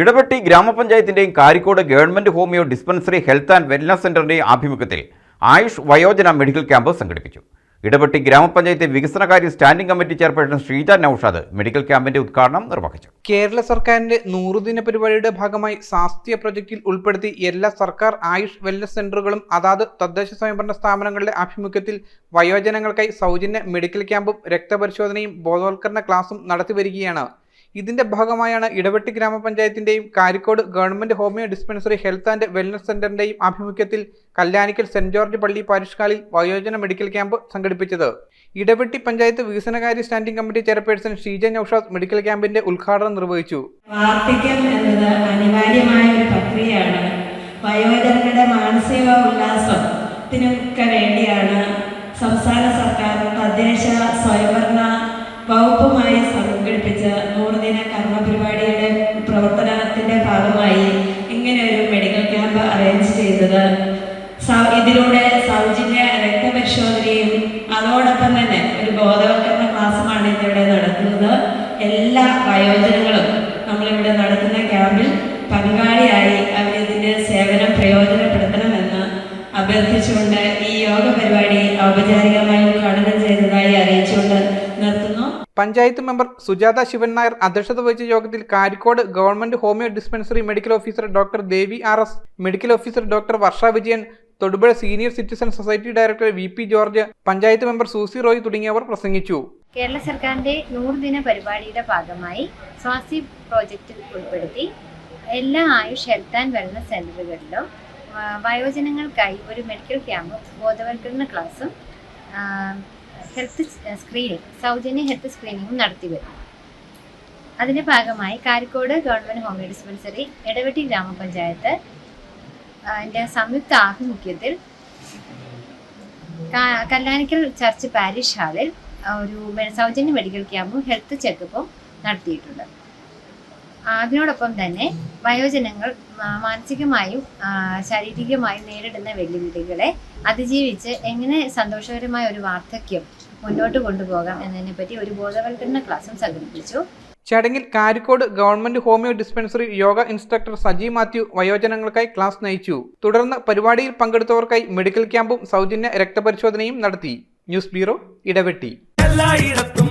Idavetti ഗ്രാമപഞ്ചായത്തിന്റെയും Karikode government homeo dispensary health and wellness സെന്ററിന്റെയും ആഭിമുഖ്യത്തിൽ ആയുഷ് വയോജന medical camp സംഘടിപ്പിച്ചു. ഇടപെട്ടി ഗ്രാമപഞ്ചായത്ത് വികസനകാര്യ standing committee chairperson Sreeja Noushad medical ക്യാമ്പിന്റെ ഉദ്ഘാടനം നിർവഹിച്ചു. കേരള സർക്കാരിന്റെ നൂറുദിന പരിപാടിയുടെ ഭാഗമായി ശാസ്ത്രീയ പ്രൊജക്റ്റിൽ ഉൾപ്പെടുത്തി എല്ലാ സർക്കാർ ആയുഷ് വെൽനസ് സെന്ററുകളും അതാത് തദ്ദേശ സ്വയംഭരണ സ്ഥാപനങ്ങളുടെ ആഭിമുഖ്യത്തിൽ വയോജനങ്ങൾക്കായി സൗജന്യ മെഡിക്കൽ ക്യാമ്പും രക്തപരിശോധനയും ബോധവൽക്കരണ ക്ലാസും നടത്തിവരികയാണ്. ഇതിന്റെ ഭാഗമായാണ് Idavetti ഗ്രാമപഞ്ചായത്തിന്റെയും Karikode government homeo dispensary health and wellness സെന്ററിന്റെയും ആഭിമുഖ്യത്തിൽ കല്യാണിക്കൽ സെന്റ് ജോർജ് പള്ളി പാരിഷ്കാലിൽ വയോജന മെഡിക്കൽ ക്യാമ്പ് സംഘടിപ്പിച്ചത്. ഇടവെട്ടി പഞ്ചായത്ത് വികസനകാര്യ standing committee chairperson Sheeja Noushad medical ക്യാമ്പിന്റെ ഉദ്ഘാടനം നിർവഹിച്ചു. എന്നത് അനിവാര്യമായ ഒരു പ്രക്രിയയാണ്. വയോജനങ്ങളുടെ മാനസിക ഉല്ലാസത്തിനൊക്കെ വേണ്ടിയാണ് സംസ്ഥാന സർക്കാർ തദ്ദേശ സ്വയംഭരണ പ്രവർത്തനത്തിന്റെ ഭാഗമായി ഇങ്ങനെ ഒരു മെഡിക്കൽ ക്യാമ്പ് അറേഞ്ച് ചെയ്തത്. ഇതിലൂടെ സൗജന്യ രക്തപരിശോധനയും അതോടൊപ്പം തന്നെ ഒരു ബോധവൽക്കരണ ക്ലാസ്സുമാണ് ഇതിവിടെ നടത്തുന്നത് എല്ലാ വയോജനങ്ങളും നമ്മളിവിടെ നടത്തുന്ന ക്യാമ്പിൽ പങ്കാളിയായി അവരിതിന്റെ സേവനം പ്രയോജനപ്പെടുത്തണമെന്ന് അഭ്യർത്ഥിച്ചുകൊണ്ട് ഈ യോഗ പരിപാടി ഔപചാരികമായി ഉദ്ഘാടനം ചെയ്തതായി നിർത്തുന്നു പഞ്ചായത്ത് മെമ്പർ സുജാത ശിവൻ നായർ അധ്യക്ഷത വഹിച്ച യോഗത്തിൽ Karikode government homeo dispensary medical officer doctor Devi R S medical officer doctor Varsha Vijayan Thodupuzha senior citizen society director V P George panchayat member Susie Roy തുടങ്ങിയവർ പ്രസംഗിച്ചു. കേരള സർക്കാരിന്റെ നൂറ് ദിന പരിപാടിയുടെ ഭാഗമായി സ്വാസി പ്രോജക്റ്റിൽ ഉൾപ്പെടുത്തി എല്ലാ ആയുഷ് ഹെൽത്ത് ആൻഡ് വെൽനസ് സെന്ററുകളിലും വയോജനങ്ങൾക്കായി ഒരു മെഡിക്കൽ ക്യാമ്പും ബോധവൽക്കരണ ക്ലാസ്സും ഹെൽത്ത് സ്ക്രീനിങ് സൗജന്യ ഹെൽത്ത് സ്ക്രീനിങ്ങും നടത്തി അതിന്റെ ഭാഗമായി Karikode government homeo dispensary Edavetti ഗ്രാമപഞ്ചായത്ത് എന്റെ സംയുക്ത ആഭിമുഖ്യത്തിൽ കല്ലാനിക്കൽ ചർച്ച് പാരിഷ് ഹാളിൽ ഒരു സൗജന്യ മെഡിക്കൽ ക്യാമ്പും ഹെൽത്ത് ചെക്കപ്പും നടത്തിയിട്ടുണ്ട്. അതിനോടൊപ്പം തന്നെ വയോജനങ്ങൾ മാനസികമായും ശാരീരികമായും നേരിടുന്ന വെല്ലുവിളികളെ അതിജീവിച്ച് എങ്ങനെ സന്തോഷകരമായ ഒരു വാർദ്ധക്യം മുന്നോട്ട് കൊണ്ടുപോകാം എന്നതിനെ പറ്റി ഒരു ബോധവൽക്കരണ ക്ലാസ്സും സംഘടിപ്പിച്ചു. ചടങ്ങിൽ Karikode government homeo dispensary yoga instructor Saji Mathew വയോജനങ്ങൾക്കായി class നയിച്ചു. തുടർന്ന് പരിപാടിയിൽ പങ്കെടുത്തവർക്കായി മെഡിക്കൽ ക്യാമ്പും സൗജന്യ രക്തപരിശോധനയും നടത്തി. News bureau Idavetti. എല്ലായിടത്തും